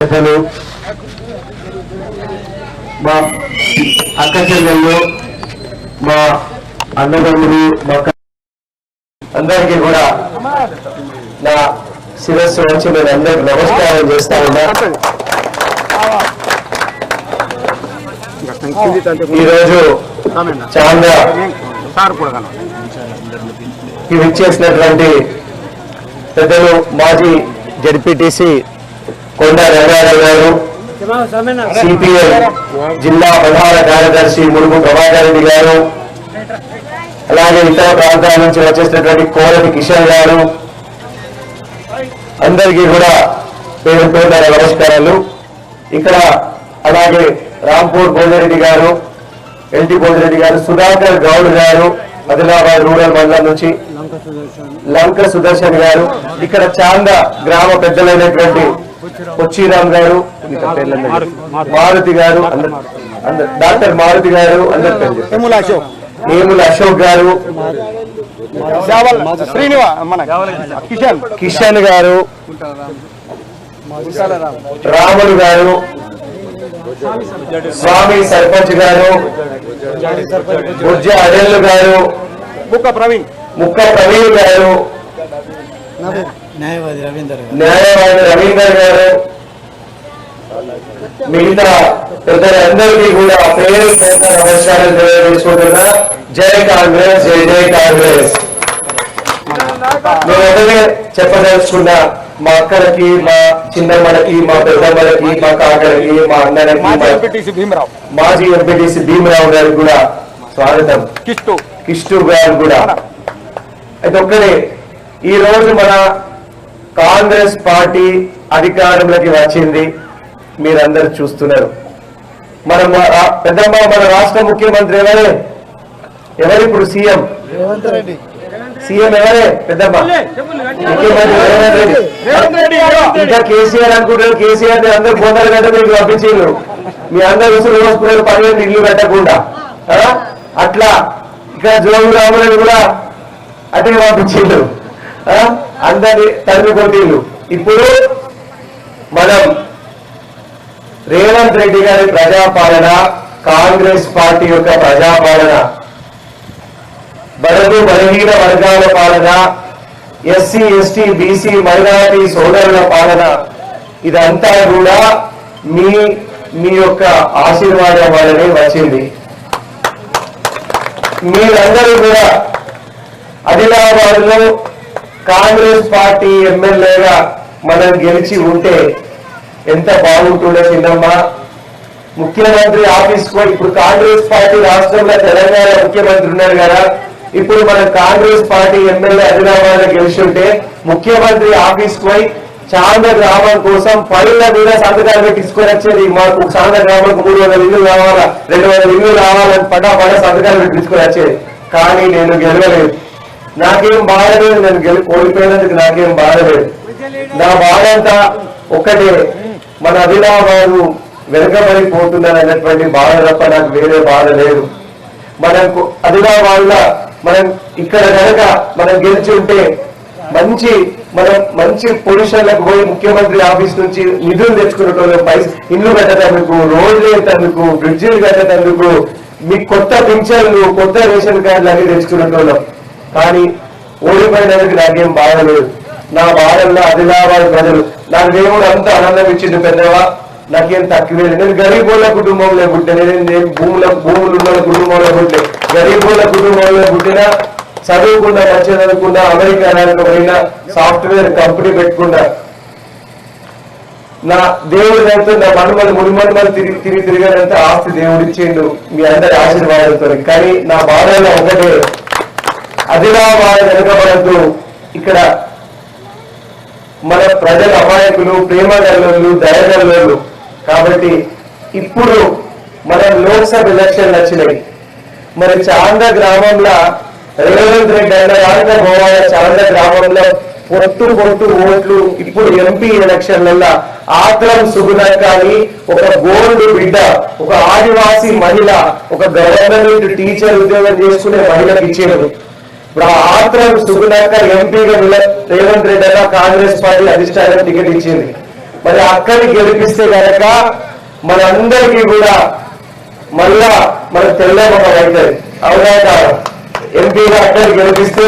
పెద్దలు మా అక్క చెల్లెళ్ళు మా అన్నదమ్ములు మా అందరికీ కూడా నా శిరస్సు వచ్చి నేను అందరికి నమస్కారం చేస్తా ఉన్నా. ఈరోజు చాలా ఇవి ఇచ్చేసినటువంటి పెద్దలు మాజీ జడ్పీటీసీ కొండ రంగారావు గారు సిపిఎం జిల్లా ప్రధాన కార్యదర్శి మురుగు ప్రభాకర్ రెడ్డి గారు అలాగే ఇతర ప్రాంతాల నుంచి వచ్చేసినటువంటి కోరటి కిషన్ గారు అందరికీ కూడా పేరు పేరున నమస్కారాలు. ఇక్కడ అలాగే రాంపూర్ భోజరెడ్డి గారు ఎల్టీ భోజరెడ్డి గారు సుధాకర్ గౌడ్ గారు ఆదిలాబాద్ రూరల్ మండలం నుంచి లంక సుదర్శన్ గారు ఇక్కడ చాంద గ్రామ పెద్దలైనటువంటి కొచ్చిరామ్ గారు మారుతి గారు డాక్టర్ మారుతి గారు అందరు. వేముల అశోక్. గారు. కిషన్. కిషన్ గారు. రాములు గారు. స్వామి సర్పంచ్ గారు. బుజ్జ అడెల్లు గారు. బుక్క ప్రవీణ్. ముక్క ప్రవీణ్ గారు. న్యాయవాది రవీందర్ గారు. న్యాయవాది రవీందర్ గారు మిగతా పెద్దలందరికీ కూడా పేరు నమస్కారం తెలియజేసుకుంటున్నా. జై కాంగ్రెస్ జై జై కాంగ్రెస్. నేను ఒకటే చెప్పదలుచుకున్నా మా అక్కలకి మా చిన్నమ్మలకి మా పెద్దమ్మలకి మా కాకలకి మా అన్నలకి మాజీ మా ఎంపీటీసీ భీమరావు. మాజీ ఎంపీటీసీ భీమరావు గారికి కూడా స్వాగతం. కిష్టు. కిష్టు గారు కూడా. అయితే ఒక్కడే ఈ రోజు మన కాంగ్రెస్ పార్టీ అధికారంలోకి వచ్చింది. మీరందరూ చూస్తున్నారు. మన పెద్దమ్మ మన రాష్ట్ర ముఖ్యమంత్రి ఎవరే? ఎవరు ఇప్పుడు సీఎం? సీఎం ఎవరే? పెద్దమ్మ. ముఖ్యమంత్రి రేవంత్ రెడ్డి. ఇంకా కేసీఆర్ అనుకుంటారు. కేసీఆర్ అందరు పోతారు కదా మీకు పంపించారు మీ అందరు ఉసులు పోసుకున్నారు. పదిహేను ఇల్లు పెట్టకుండా? అట్లా. ఇక్కడ జోగు రాములని కూడా అటే పంపించారు అందరి తల్లి కొట్టిండు ఇప్పుడు మనం రేవంత్ రెడ్డి గారి ప్రజాపాలన కాంగ్రెస్ పార్టీ యొక్క ప్రజాపాలన బడుగు బలహీన వర్గాల పాలన ఎస్సీ ఎస్టీ బీసీ మైనారిటీ సోదరుల పాలన ఇదంతా కూడా మీ మీ యొక్క ఆశీర్వాదం వల్లనే వచ్చింది. మీరందరూ కూడా ఆదిలాబాద్లో కాంగ్రెస్ పార్టీ ఎమ్మెల్యేగా మనం గెలిచి ఉంటే ఎంత బాగుంటుండే చిన్నమ్మ. ముఖ్యమంత్రి ఆఫీస్ కూడా ఇప్పుడు కాంగ్రెస్ పార్టీ రాష్ట్రంలో తెలంగాణ ముఖ్యమంత్రి ఉన్నారు కదా. ఇప్పుడు మన కాంగ్రెస్ పార్టీ ఎమ్మెల్యే ఆదిలాబాద్ గెలిచి గెలిచుంటే ముఖ్యమంత్రి ఆఫీస్ పోయి చాంద గ్రామం కోసం పైన మీద సంతకాలు పెట్టి తీసుకొని వచ్చేది మాకు చాంద గ్రామంకు మూడు వందల ఇల్లు కావాలా రెండు వందల ఇల్లు కావాలని పటా పడ సంతకాలు పెట్టి తీసుకొని వచ్చేది. కానీ నేను గెలవలేదు. నాకేం బాధ లేదు నేను గెలి కోల్పోయినందుకు నాకేం బాధ లేదు నా బాధ అంతా ఒక్కటే మన అభిలాబాదు వెనకబడిపోతుందని అనేటువంటి బాధ తప్ప నాకు వేరే బాధ లేదు. మనకు అదిలాబాద్ల మనం ఇక్కడ కనుక మనం గెలిచి ఉంటే మంచి మనం మంచి పొజిషన్లకు పోయి ముఖ్యమంత్రి ఆఫీస్ నుంచి నిధులు తెచ్చుకునేటోళ్ళం పై ఇల్లు కట్టేటందుకు రోడ్లు వేసేందుకు బ్రిడ్జిలు కట్టేటందుకు మీకు కొత్త పింఛన్లు కొత్త రేషన్ కార్డులు అన్ని తెచ్చుకునేటోళ్ళం కానీ ఓడిపోయినందుకు నాకేం బాధ లేదు. నా బాధల్లో ఆదిలాబాద్ ప్రజలు నాకు దేవుడు అంత ఆనందం ఇచ్చిండు పెద్దవా? నాకేం తక్కువే లేదు. నేను గరీబోళ్ళ కుటుంబంలో పుట్టిన నేను భూముల భూములు ఉన్న కుటుంబంలో పుట్టే గరీబోళ్ళ కుటుంబంలో పుట్టినా చదువుకుండా మంచి అమెరికా రానికి పోయినా సాఫ్ట్వేర్ కంపెనీ పెట్టుకున్నా నా దేవుడు అంతా నా మనుమలు ముడిమనుమలు తిరిగి తిరిగి తిరిగానంత ఆస్తి దేవుడిచ్చిండు మీ అందరి ఆశీర్వాదంతో కానీ నా బాధలో ఒకటే అదిలాబాద్ వెనుకబడద్దు. ఇక్కడ మన ప్రజల అమాయకులు ప్రేమ దయగల్లు కాబట్టి ఇప్పుడు మన లోక్సభ ఎలక్షన్లు వచ్చినవి మరి చాంద గ్రామంలో రేవంత్ రెడ్డి అన్న దాంట్లో గోవాల చాంద గ్రామంలో పొట్టు పొట్టు ఓట్లు ఇప్పుడు ఎంపీ ఎలక్షన్లలో ఆత్రం సుగుణక్క అని ఒక గోల్డ్ బిడ్డ ఒక ఆదివాసీ మహిళ ఒక గవర్నమెంట్ టీచర్ ఉద్యోగం చేసుకునే మహిళకి ఇచ్చేవారు. ఇప్పుడు ఆత్రం సుగుణక్క ఎంపీగా రేవంత్ రెడ్డి అన్న కాంగ్రెస్ పార్టీ అధిష్టానం టికెట్ ఇచ్చింది. మరి అక్కని గెలిపిస్తే కనుక మనందరికీ కూడా మళ్ళా మనకు తెల్లముఖం అవుతుంది అవునా ఎంపీగా అక్కడ గెలిపిస్తే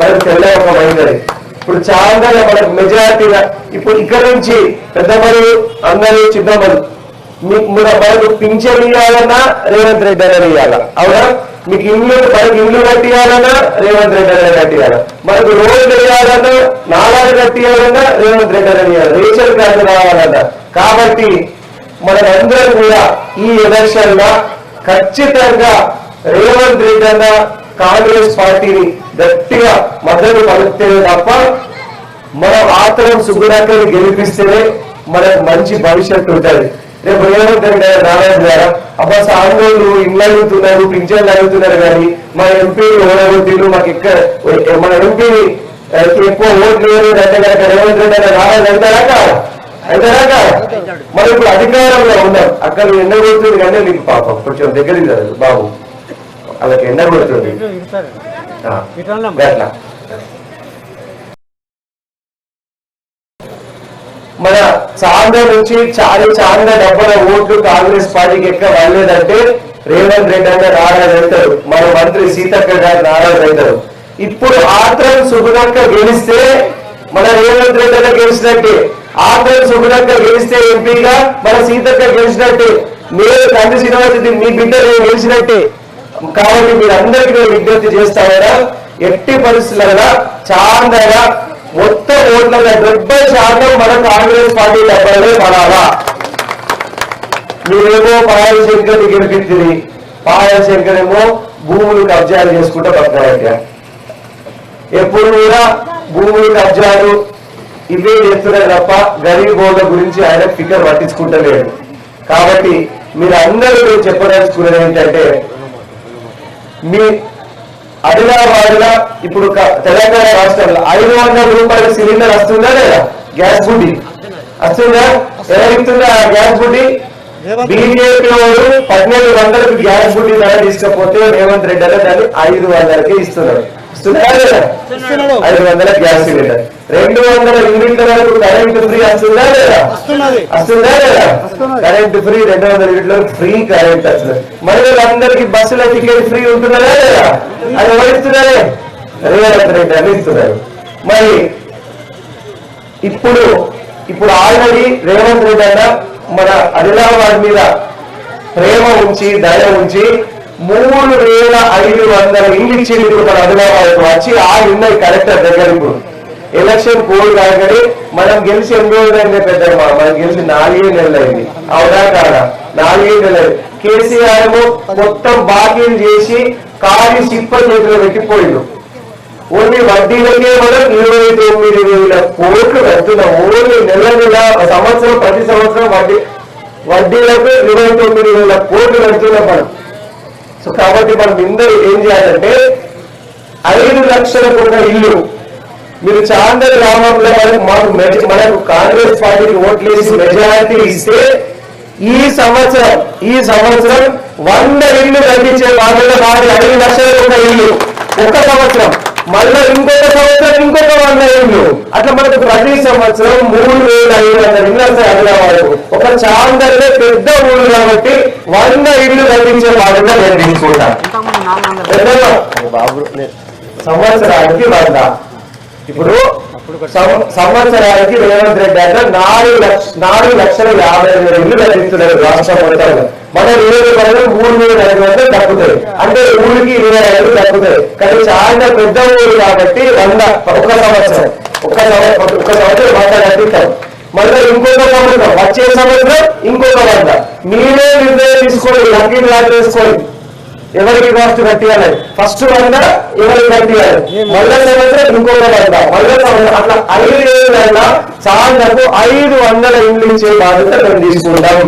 మనకు తెల్లముఖం అవుతుంది ఇప్పుడు చాలా మనకు మెజారిటీగా ఇప్పుడు ఇక్కడ నుంచి పెద్దమ్మలు అందరూ చిన్నమ్మలు మీకు మన- మనకు పింఛన్ ఇవ్వాలన్నా రేవంత్ రెడ్డి అనేది ఇవ్వాలా అవునా? మీకు ఇల్లు మనకి ఇల్లు కట్టియాలన్నా రేవంత్ రెడ్డి అనేది కట్టియాలి మనకు రోడ్లు వేయాలన్నా నాలాలు కట్టియాలన్నా రేవంత్ రెడ్డి అనేది ఇవ్వాలి రేషన్ కార్డు రావాలన్నా కాబట్టి మనందరం కూడా ఈ ఎలక్షన్లో ఖచ్చితంగా రేవంత్ రెడ్డి అన్న కాంగ్రెస్ పార్టీని గట్టిగా మద్దతు పలికితే తప్ప మనం ఆతరం సుగుణాకని గెలిపిస్తేనే మనకు మంచి భవిష్యత్తు ఉంటుంది. రేపు రెడ్డి గారు నారాయణ గారు అబ్బా సాంగోళ్ళు ఇళ్ళు అడుగుతున్నారు పింఛన్లు అడుగుతున్నారు కానీ మా ఎంపీని ఓడగొట్టిలు మాకు ఇక్కడ మన ఎంపీని ఎక్కువ ఓట్లు లేదు అంటే కనుక రేవంత్ రెడ్డి గారు నారాయణ అవుతారా కాదా? అవుతారా కాదా? మనం ఇప్పుడు అధికారంలో ఉన్నాం అక్కడ ఎండ కొడుతుంది కానీ మీకు పాపం కొంచెం దగ్గరికి జరగదు బాబు వాళ్ళకి ఎండ కొడుతుంది ఆ, గట్లా. మన చాంద నుంచి చాలి చాంద డబ్బుల ఓట్లు కాంగ్రెస్ పార్టీకి ఎక్క వెళ్ళలేదంటే రేవంత్ రెడ్డి అంటే నారాయణ అవుతారు. మన మంత్రి సీతక్క గారు నారాయణ అవుతారు. ఇప్పుడు ఆత్రం సుగుణక్క గెలిస్తే మన రేవంత్ రెడ్డి అన్న గెలిచినట్టే? ఆత్రం సుగుణక్క గెలిస్తే ఎంపీగా మన సీతక్క గెలిచినట్టే. నేను తండ్రి శ్రీనివాసరెడ్డి మీ బిడ్డ నేను గెలిచినట్టే? కాబట్టి మీరు అందరికీ నేను విజ్ఞప్తి చేస్తారా ఎట్టి పరిస్థితులైనా చాందగా మొత్తం ఓట్ల డెబ్బై శాతం మన కాంగ్రెస్ పార్టీ డెబ్బై పడాలా? మీరేమో పాయల శంకర్ని గెలిపించింది పాయల శంకర్ ఏమో భూములు కబ్జాలు చేసుకుంటూ బతకాలట. ఎప్పుడు కూడా భూములు కబ్జాలు ఇవే చేస్తున్నాయి తప్ప గరీబోళ్ళ గురించి ఆయన ఫికర్ పట్టించుకుంటలేడు. కాబట్టి మీరు అందరూ చెప్పదలుచుకున్నది ఏంటంటే మీ ఆదిలాబాద్లో ఇప్పుడు తెలంగాణ రాష్ట్రంలో ఐదు వందల రూపాయల సిలిండర్ వస్తుందా లేదా? గ్యాస్ బుడ్డి. వస్తుందా? ఎవరిస్తుందా ఆ గ్యాస్ బుడ్డి? బీజేపీ వాడు పన్నెండు వందలకు గ్యాస్ బుడ్డి ధర తీసుకపోతే రేవంత్ రెడ్డి అనే దాన్ని ఐదు వందలకి ఇస్తున్నారు ఐదు వందల గ్యాస్ సిలిండర్. రెండు వందల యూనిట్ల వరకు కరెంట్ ఫ్రీ వస్తుందా లేదా? వస్తుందా లేదా? కరెంట్ ఫ్రీ రెండు వందల యూనిట్ల ఫ్రీ కరెంట్ వస్తుంది. మరి వీళ్ళందరికీ బస్సుల టికెట్ ఫ్రీ ఉంటున్నారా లేదా? అది ఎవరిస్తున్నారే? రేవంత్ రెడ్డి అని ఇస్తున్నారు. మరి ఇప్పుడు ఇప్పుడు ఆల్రెడీ రేవంత్ రెడ్డి అన్న మన ఆదిలాబాద్ మీద ప్రేమ ఉంచి దయ ఉంచి మూడు వేల ఐదు వందల ఇంగ్లీష్ ఇచ్చింది ఇప్పుడు మన వచ్చి ఆ ఉన్నాయి కలెక్టర్ దగ్గర ఇప్పుడు ఎలక్షన్ కోడ్ కాగానే మనం గెలిచి ఎన్ని రోజులు అయింది పెద్దమ్మా మనం గెలిచి నాలుగే నెలలు అయింది. అవునా కాదా నాలుగే నెలలు కేసీఆర్ మొత్తం బాకీలు చేసి కాలి సిప్ప చేతిలో పెట్టిపోయిండు. ఓన్లీ వడ్డీలకే మనం ఇరవై తొమ్మిది వేల కోట్లు కడుతున్నాం. ఓన్లీ నెల నెల సంవత్సరం ప్రతి సంవత్సరం వడ్డీ వడ్డీలకు ఇరవై తొమ్మిది వేల కోట్లు కడుతున్నాం మనం. సో కాబట్టి మనం ఇందరూ ఏం చేయాలంటే ఐదు లక్షలకు ఒక ఇల్లు. మీరు చాందర్ గ్రామంలో మనకు మాకు మనకు కాంగ్రెస్ పార్టీకి ఓట్లేసి మెజారిటీ ఇస్తే ఈ సంవత్సరం ఈ సంవత్సరం వంద ఇల్లు కట్టించే బాధ్యత వారి ఐదు లక్షలకు ఒక ఇల్లు. ఒక సంవత్సరం. మళ్ళీ అట్లా మనకు ప్రతి సంవత్సరం మూడు వేల ఐదు వందల వస్తాయి హైదరాబాద్ ఒక చాందర్లో పెద్ద ఊరు కాబట్టి వంద ఇల్లు కట్టించే బాధ్యత నేను తీసుకుంటాను సంవత్సరానికి వంద. ఇప్పుడు సంవత్సరానికి రేవంత్ రెడ్డి అంటే నాలుగు లక్ష నాలుగు లక్షల యాభై వేల ఇల్లు కట్టిస్తున్నారు రాష్ట్ర మొత్తంలో. మన నియోజకవర్గం మూడు వేల ఐదు వందలు తగ్గుతాయి అంటే ఊరికి ఇరవై ఐదు తగ్గుతాయి కానీ చాలా పెద్ద ఊరు కాబట్టి వంద ఒక సంవత్సరం ఒక ఒక సంవత్సరం వంద కట్టిస్తాం. మళ్ళీ ఇంకొక సంవత్సరం వచ్చే సంవత్సరం ఇంకొక వంద. మీరే నిర్ణయం తీసుకోండి లక్కీ డ్రా చేసుకోండి ఎవరికి కాస్ట్ కట్టియాలి? ఫస్ట్ వంద ఎవరికి కట్టియాలి? మళ్ళీ సంవత్సరం ఇంకొక వంద సంవత్సరం అట్లా ఐదు ఏళ్ళ సాయంత్రం ఐదు వందల ఇండ్లు ఇచ్చే బాధ్యత మేము తీసుకుంటాం.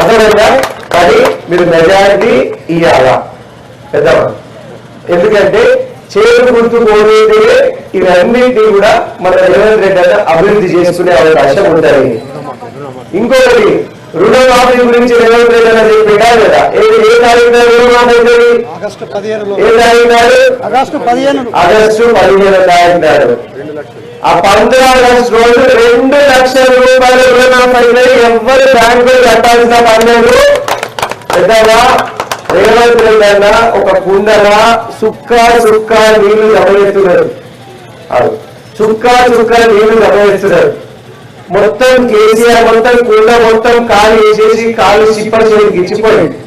అర్థమైందా? కానీ మీరు మెజారిటీ ఇవ్వాలా పెద్దవాళ్ళు. ఎందుకంటే చేరు గుర్తు ఇవన్నింటినీ కూడా మన రేవంత్ రెడ్డి అభివృద్ధి చేసుకునే అవకాశం ఉంటుంది. ఇంకొకటి రుణమాఫీ గురించి రేవంత్ రెడ్డి అన్న లేదా ఏది ఏ తారీఖు రుణమాఫీ అవుతుంది ఆగస్టు పదిహేనులో. ఏ తారీఖు నాడు ఆగస్టు పదిహేను ఆగస్టు పదిహేను తారీఖు నాడు ఆ పంద్రా ఆగస్టు రోజు రెండు లక్షల రూపాయలు రుణమాఫీ ఎవ్వరు బ్యాంకులు కట్టాల్సిన పని లేదు. పెద్దగా రేవంత్ రెడ్డి అన్న ఒక కుండల సుక్క సుక్క నీళ్ళు గమనిస్తున్నారు. చుక్క చుక్క నీళ్ళు గమనిస్తున్నారు మొత్తం కేసీఆర్ మొత్తం కుండ మొత్తం కాలు వేసేసి కాలు చిప్ప చేతికి ఇచ్చిపోయింది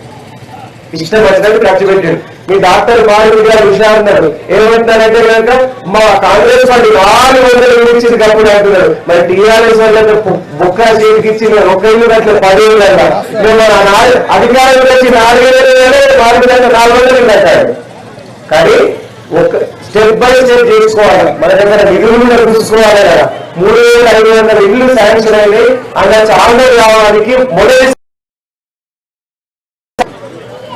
ఇష్టం వచ్చినట్టు ఖర్చు పెట్టాడు మీ డాక్టర్ బాలు గారు విషయాన్నారు ఏమంటారంటే కనుక మా కాంగ్రెస్ పార్టీ నాలుగు వందలు ఇచ్చింది కప్పుడు అంటున్నారు. మరి టీఆర్ఎస్ వాళ్ళకి బుక్క చేతికి ఇచ్చిన ఒక ఇల్లు అట్లా పదివేలు అంట. మేము వచ్చి నాలుగు వేలు నాలుగు వేల నాలుగు వందలు కట్టారు. కానీ ఒక స్టెప్ బై స్టెప్ చేసుకోవాలి. మన దగ్గర నిధులు చూసుకోవాలి కదా. మూడు వేల ఐదు వందల ఇల్లు శాంక్షన్ అయినాయి అలా చాలా రావడానికి మొదటి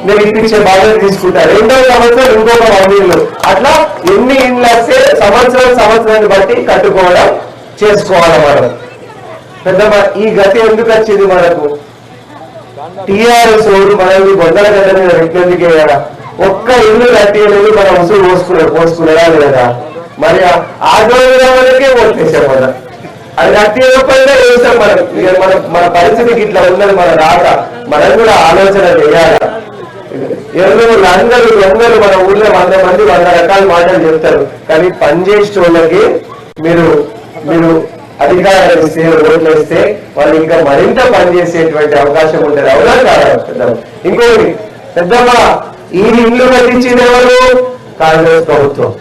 నేను ఇప్పించే బాధ్యత తీసుకుంటా. రెండో సంవత్సరం ఇంకొక వంద అట్లా ఎన్ని ఇండ్లు వస్తే సంవత్సరం సంవత్సరాన్ని బట్టి కట్టుకోవడం చేసుకోవాలన్నమాట. పెద్ద ఈ గతి ఎందుకు వచ్చింది మనకు? టీఆర్ఎస్ ఓడు మనల్ని బొందల గడ్డ మీద పెట్టేందుకే వేయడా ఒక్క ఇల్లు కట్టేది మనం ఉసులు పోసుకున్నాడు పోసుకున్నాడా లేదా? మరి ఆ- ఓట్లేసాం మనం అది కట్టేయకపోయినా వేస్తాం మనం. మన మన పరిస్థితికి ఇట్లా ఉన్నది మన రాక. మనం కూడా ఆలోచన చేయాలి? ఎరువులు అందరూ అందరూ మన ఊళ్ళో వంద మంది వంద రకాల మాటలు చెప్తారు. కానీ పనిచేసే వాళ్ళకి మీరు మీరు అధికారాలు ఇస్తే ఓట్లు ఇస్తే వాళ్ళు ఇంకా మరింత పనిచేసేటువంటి అవకాశం ఉంటుంది. అవునా కాదు? ఇంకోటి పెద్దమ్మ ఈ ఇండ్లు కట్టించింది ఎవరు కాంగ్రెస్ ప్రభుత్వం.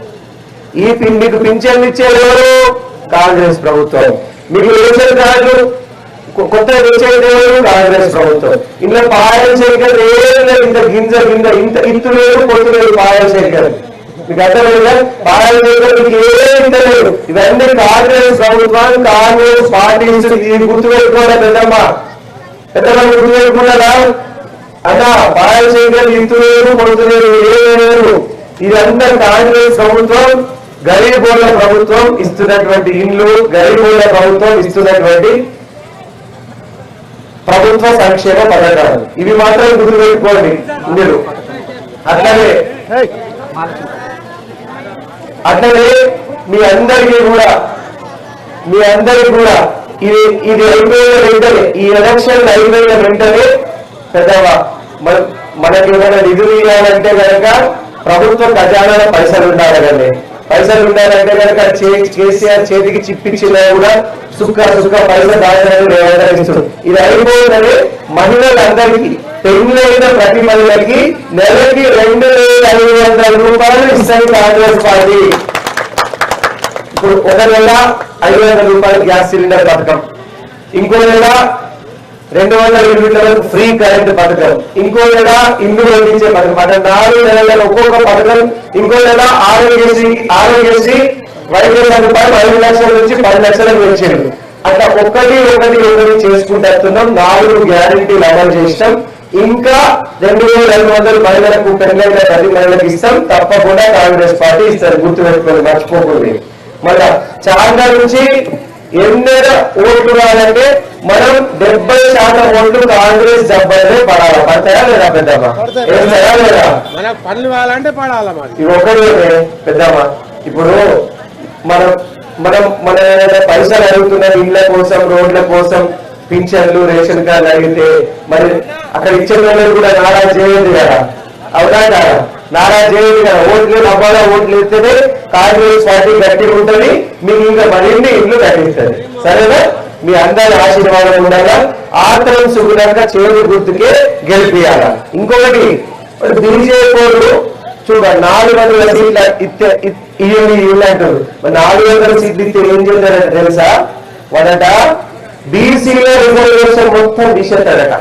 ఈ పిండికి పింఛన్లు ఇచ్చేది ఎవరు కాంగ్రెస్ ప్రభుత్వం. మీకు రేషన్ కార్డు కొ- కొత్త రేషన్ ఎవరు కాంగ్రెస్ ప్రభుత్వం. ఇంట్లో పాయల శేఖర్ ఏదైనా ఇంత గింజ గింజ ఇంత ఇంతు లేదు పొత్తు లేదు పాయల శేఖర్ మీకు అర్థమైందా? పాయల శేఖర్ మీకు ఏం ఇంత లేదు ఇవన్నీ కాంగ్రెస్ ప్రభుత్వాన్ని కాంగ్రెస్ పార్టీ ఇది గుర్తుపెట్టుకోవాలి పెద్దమ్మ. పెద్దమ్మ గుర్తుపెట్టుకున్నారా? అన్న పాయల శేఖర్ ఇంతు లేదు పొత్తు ఇదంతా కాంగ్రెస్ ప్రభుత్వం గరీబోళ్ళ ప్రభుత్వం ఇస్తున్నటువంటి ఇండ్లు గరీబోళ్ళ ప్రభుత్వం ఇస్తున్నటువంటి ప్రభుత్వ సంక్షేమ పథకాలు. ఇవి మాత్రం గుర్తుపెట్టుకోండి మీరు అట్లనే అట్లనే మీ అందరికీ కూడా మీ అందరికీ కూడా ఇది ఇది అయిపోయిన వెంటనే ఈ ఎలక్షన్ అయిపోయిన వెంటనే పెద్దవా మనకి ఏమైనా నిధులు ఇవ్వాలంటే కనుక ప్రభుత్వ ఖజానాలో పైసలు ఉండాలి కదండి. పైసలు ఉండాలంటే కనుక కేసీఆర్ చేతికి చిప్పించినా కూడా సుక్క సుక్క పైసలు దాచాలని వ్యవహరిస్తుంది ఇది అయిపోయిందని మహిళలందరికీ పెళ్ళైన ప్రతి మహిళకి నెలకి రెండు వేల ఐదు వందల రూపాయలు ఇస్తాయి కాంగ్రెస్ పార్టీ. ఇప్పుడు ఒక నెల ఐదు వందల రూపాయలు గ్యాస్ సిలిండర్ పథకం. ఇంకో నెల రెండు వందల యూనిట్లకు ఫ్రీ కరెంట్ పథకం. ఇంకో నెల ఇందులో అందించే పథకం. అంటే నాలుగు నెలల ఒక్కొక్క పథకం. ఇంకో నెల ఆరోగ్యశ్రీ ఆరోగ్యశ్రీ వైద్య రూపాయలు ఐదు లక్షల నుంచి పది లక్షలకు పెంచారు. అట్లా ఒకటి ఒకటి ఒకటి చేసుకుంటున్నాం నాలుగు గ్యారంటీలు అమలు చేసినాం. ఇంకా రెండు వేల ఐదు వందలు మహిళలకు పెళ్ళైన పది మహిళలకు ఇస్తాం. తప్పకుండా కాంగ్రెస్ పార్టీ ఇస్తారు. గుర్తుపెట్టుకొని మర్చిపోకూడదు. మళ్ళా చాలా నుంచి ఎన్నెర ఓట్లు రావాలంటే మనం డెబ్బై శాతం ఓట్లు కాంగ్రెస్ డెబ్బైనే పడాలి. పడతాయా లేదా పెద్దమ్మ? వేస్తాయా లేదా? మనకు పనులు కావాలంటే పడాలి ఇవి ఒకటే పెద్దమ్మ. ఇప్పుడు మనం మనం మన పైసలు అడుగుతున్న ఇళ్ళ కోసం రోడ్ల కోసం పింఛన్లు రేషన్ కార్డు అడిగితే మరి అక్కడ ఇచ్చే కూడా నారాజు చేయదు కదా? అవునా కదా నారా చేయదు గారు ఓట్లు డబ్బాలో ఓట్లు ఇస్తేనే కాంగ్రెస్ పార్టీ గట్టిగా ఉంటుంది. మీకు ఇంకా మరిన్ని ఇల్లు కట్టిస్తుంది సరేనా? మీ అందరి ఆశీర్వాదం ఉండగా ఆత్రం సుగుణంగా చేరు గుర్తుకే గెలిపియాల? ఇంకొకటి బీజేపీ చూడ నాలుగు వందల సీట్ల ఇస్తే ఇయ్యండి ఇల్లు అంటారు. నాలుగు వందల సీట్లు ఇస్తే ఏం చేస్తారంట తెలుసా? వాళ్ళట బీసీల రిజర్వేషన్ మొత్తం తీసేస్తారట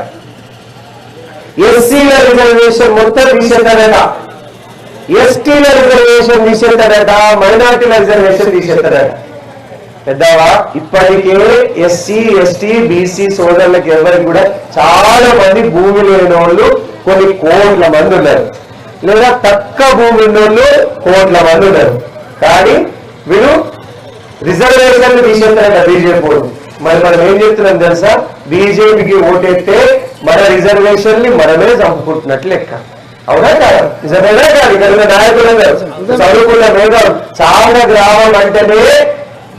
ఎస్సీల రిజర్వేషన్ మొత్తం తీసేస్తారట ఎస్టీల రిజర్వేషన్ తీసేస్తారట మైనార్టీల రిజర్వేషన్ తీసేస్తారట. పెద్దవా ఇప్పటికే ఎస్సీ ఎస్టీ బీసీ సోదరులకు ఎవరికి కూడా చాలా మంది భూమి లేని వాళ్ళు కొన్ని కోట్ల మంది ఉన్నారు. లేదా తక్కువ భూమి ఉన్న కోట్ల మంది ఉన్నారు. కానీ వీళ్ళు రిజర్వేషన్లు తీసేస్తారట బీజేపీ మరి మనం ఏం చెప్తున్నాం తెలుసా? బీజేపీకి ఓటేస్తే మన రిజర్వేషన్ని మనమే చంపుకుంటున్నట్లు లెక్క. అవునా కాదు? నిజమేనా కాదు? ఇక్కడ ఉన్న నాయకులు ఉన్నారు. చదువుకున్న మేధావులు. చాలా గ్రామం అంటేనే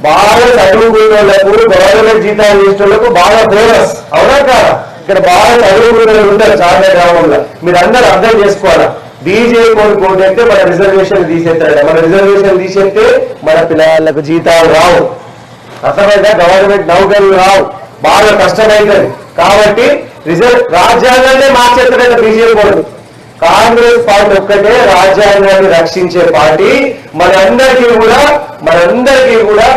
బాగా చదువుకున్న వాళ్ళకు గవర్నమెంట్ జీతాలు చేసిన వాళ్ళకు బాగా ఫేమస్ అవునా కాదా? ఇక్కడ బాగా చదువుకున్న ఉంటారు చాలా గ్రామంలో. మీరు అందరూ అర్థం చేసుకోవాలా? బీజే కోడి అంటే మన రిజర్వేషన్ తీసేస్తాడు మన రిజర్వేషన్ తీసేస్తే మన పిల్లలకు జీతాలు రావు. అర్థమైందా? గవర్నమెంట్ నౌకర్లు రావు. బాగా కష్టమైందని కాబట్టి రిజర్వ్ రాజ్యాంగాన్ని మార్చేస్తాడట బీజేపీ కోడు కాంగ్రెస్ పార్టీ ఒక్కటే రాజ్యాంగాన్ని రక్షించే పార్టీ. మనందరికీ కూడా మనందరికీ కూడా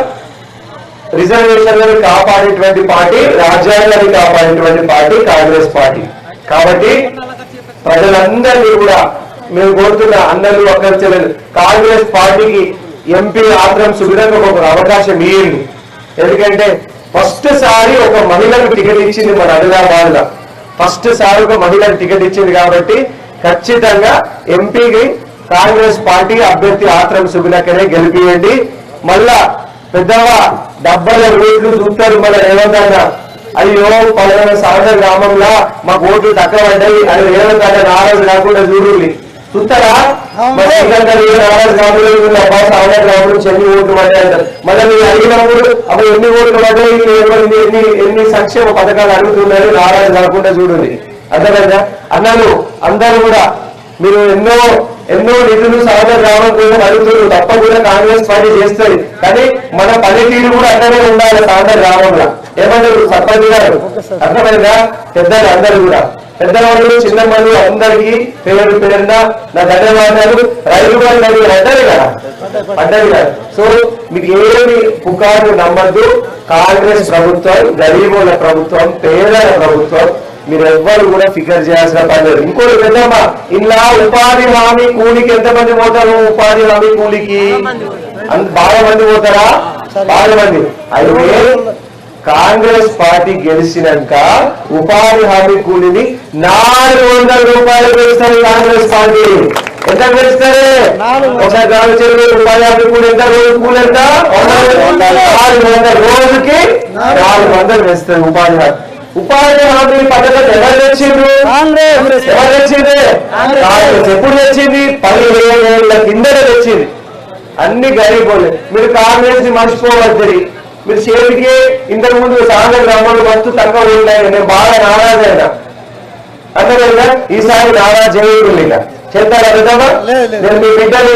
రిజర్వేషన్లను కాపాడేటువంటి పార్టీ రాజ్యాంగాన్ని కాపాడేటువంటి పార్టీ కాంగ్రెస్ పార్టీ. కాబట్టి ప్రజలందరినీ కూడా మేము కోరుతున్న అందరూ ఒక్కరు చెల్లెలు కాంగ్రెస్ పార్టీకి ఎంపీ ఆత్రం సుబిరంగా ఒక అవకాశం ఇయ్యండి. ఎందుకంటే ఫస్ట్ సారి ఒక మహిళకు టికెట్ ఇచ్చింది మన ఆదిలాబాద్లో ఫస్ట్ సారి ఒక మహిళకు టికెట్ ఇచ్చింది కాబట్టి ఖచ్చితంగా ఎంపీకి కాంగ్రెస్ పార్టీ అభ్యర్థి ఆత్రం సుబిలకనే గెలిపియండి. మళ్ళా పెద్దగా డబ్బల ఓట్లు చూస్తారు మన అన్న. అయ్యో పలానా సాగర్ గ్రామంలో మాకు ఓట్లు తక్కువ పడ్డాయి రేవంత్ అన్న నారాజు కాకుండా చూడండి. చూస్తారా? నారాజు సాగర్ గ్రామం ఎన్ని ఓట్లు మళ్ళీ మీరు అడిగినప్పుడు అప్పుడు ఎన్ని ఓట్లు పడ్డాయి? ఎన్ని ఎన్ని ఎన్ని సంక్షేమ పథకాలు అడుగుతున్నారు? నారాజు కాకుండా చూడండి. అర్థమైందా? అన్నాను అందరూ కూడా మీరు ఎన్నో ఎన్నో నిధులు సాగర్ గ్రామం కోసం అడుగుతున్నారు. కూడా కాంగ్రెస్ పార్టీ చేస్తుంది. కానీ మన పనితీరు కూడా అట్లనే ఉండాలి సాగర్ గ్రామంలో. ఏమన్నారు సర్పంచ్ గారు? అర్థమైందా? పెద్దలు అందరూ కూడా. పెద్దవాళ్ళు చిన్నవాళ్ళు అందరికీ పేరు పేరున నా ధన్యవాదాలు. రైతు బంధు అని అంటారు కదా? అంటారు కదా? సో మీకు ఏమి పుకారు నమ్మద్దు. కాంగ్రెస్ ప్రభుత్వం గరీబుల ప్రభుత్వం పేదల ప్రభుత్వం మీరు ఎవ్వరు కూడా ఫికర్ చేయాల్సిన పని లేదు. ఇంకోటి పెద్దమ్మా ఇలా ఉపాధి హామీ కూలికి ఎంతమంది పోతారు? ఉపాధి హామీ కూలికి బాగా మంది పోతారా? బాగా మంది. అయితే కాంగ్రెస్ పార్టీ గెలిచినాక ఉపాధి హామీ కూలిని నాలుగు వందల రూపాయలు పెంచుతారు కాంగ్రెస్ పార్టీ. ఎంత పెంచుతారు? ఒక గ్రామ చెరువు ఉపాధి హామీ కూలి ఎంత? రోజు కూలి ఎంత? నాలుగు వందల. రోజుకి నాలుగు వందలు. వేస్తారు ఉపాధి హామీ. ఉపాధి హామీ పథకం ఎవరు తెచ్చిండ్రు? ఎవరు తెచ్చింది కాంగ్రెస్. ఎప్పుడు తెచ్చింది? పదిహేను ఏళ్ళ కిందట తెచ్చింది. అన్ని గరీబోలే. మీరు కాంగ్రెస్ని మర్చిపోవద్దు మీరు. చేతికి ఇంతకు ముందు సాగర గ్రామంలో మస్తు తక్కువ ఉన్నాయి నేను బాగా నారాజైనా అర్థమైందా? ఈసారి నారాజ్ చేయకుండా ఇక చేస్తారా పెద్దమ్మా? నేను మీ బిడ్డని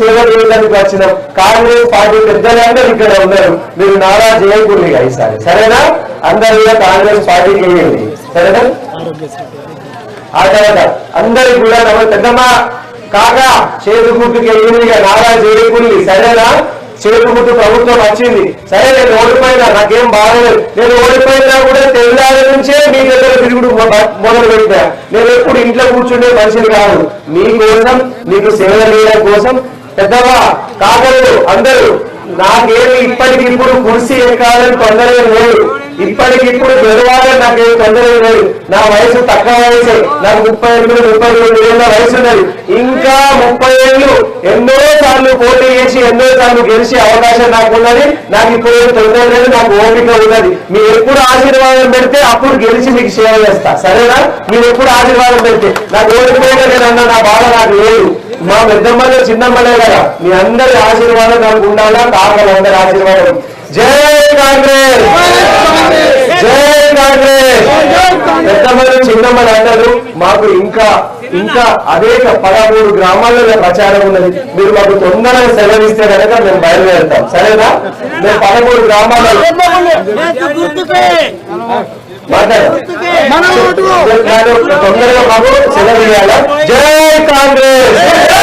సేవ చేయడానికి వచ్చిన. కాంగ్రెస్ పార్టీ పెద్దలందరూ ఇక్కడ ఉన్నారు. మీరు నారాజ్ చేయకుండా ఇక ఈసారి సరేనా? అందరూ కూడా కాంగ్రెస్ పార్టీకి వేయండి సరేనా? ఆ తర్వాత అందరికి కూడా పెద్దమ్మా కాగా చేతు గుర్తుకి వెళ్ళింది నారా చేయకుండా సరేనా? చేరుకుంటూ ప్రభుత్వం వచ్చింది. సరే నేను ఓడిపోయినా నాకేం బాగలేదు నేను ఓడిపోయినా కూడా తెల్లారి నుంచే మీ దగ్గర తిరుగుడు మొదలు పెట్టా నేను ఎప్పుడు ఇంట్లో కూర్చుండే మనిషిని కాదు. మీకోసం మీకు సేవ చేయడం కోసం పెద్దవా కాకలు అందరూ. నాకేమి ఇప్పటికిప్పుడు కుర్సీ ఎక్కాలని తొందరగా లేదు ఇప్పటికిప్పుడు గెలవాలని నాకేం తొందర లేదు. నా వయసు తక్కువ వయసే. నాకు ముప్పై ఎనిమిది ముప్పై రెండు ఏళ్ళ వయసు ఉన్నది. ఇంకా ముప్పై ఏళ్ళు ఎన్నో సార్లు పోటీ చేసి ఎన్నో సార్లు గెలిచే అవకాశం నాకు ఉన్నది నాకు ఇప్పుడు ఏం తొందర లేదు నాకు ఓపిక ఉన్నది. మీరు ఎప్పుడు ఆశీర్వాదం పెడితే అప్పుడు గెలిచి మీకు సేవ చేస్తా. సరేనా? మీరు ఎప్పుడు ఆశీర్వాదం పెడితే. నాకు ఓడిపోయిన నేను అన్న నా బాధ నాకు లేదు. మా పెద్దమ్మలో చిన్నమ్మలే కదా. మీ అందరి ఆశీర్వాదం నాకు ఉండాలా? కావాలి అందరి ఆశీర్వాదం. జై కాంగ్రెస్! జై కాంగ్రెస్. పెద్దమ్మలు చిన్నమ్మలు అంటారు మాకు ఇంకా ఇంకా అనేక పదమూడు గ్రామాలలో ప్రచారం ఉన్నది మీరు మాకు తొందరగా సెలవిస్తే కనుక మేము బయలుదేరుతాం సరేనా మేము పదమూడు గ్రామాలలో తొందరగా మాకు సెలవు జై కాంగ్రెస్